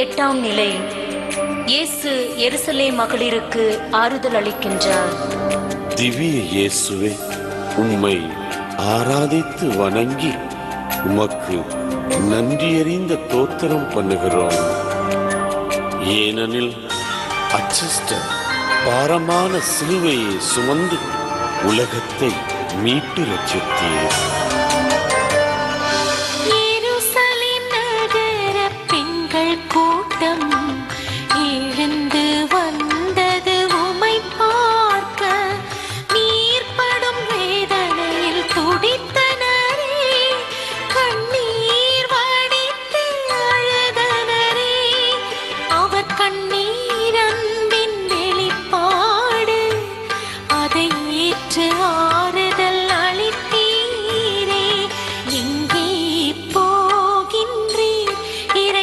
எட்டாம் நிலை. இயேசு எருசலே மகளிருக்கு ஆறுதல் அளிக்கின்றார். திவ்ய இயேசுவே உம்மை ஆராதித்து வணங்கி உமக்கு நன்றியறிந்த தோத்திரம் பண்ணுகிறோம். ஏனெனில் அச்சிஷ்ட பாரமான சிலுவையை சுமந்து உலகத்தை மீட்டு ரட்சித்தீர். கண்ணீர் அன்பின் வெளிப்பாடு அதை ஏற்று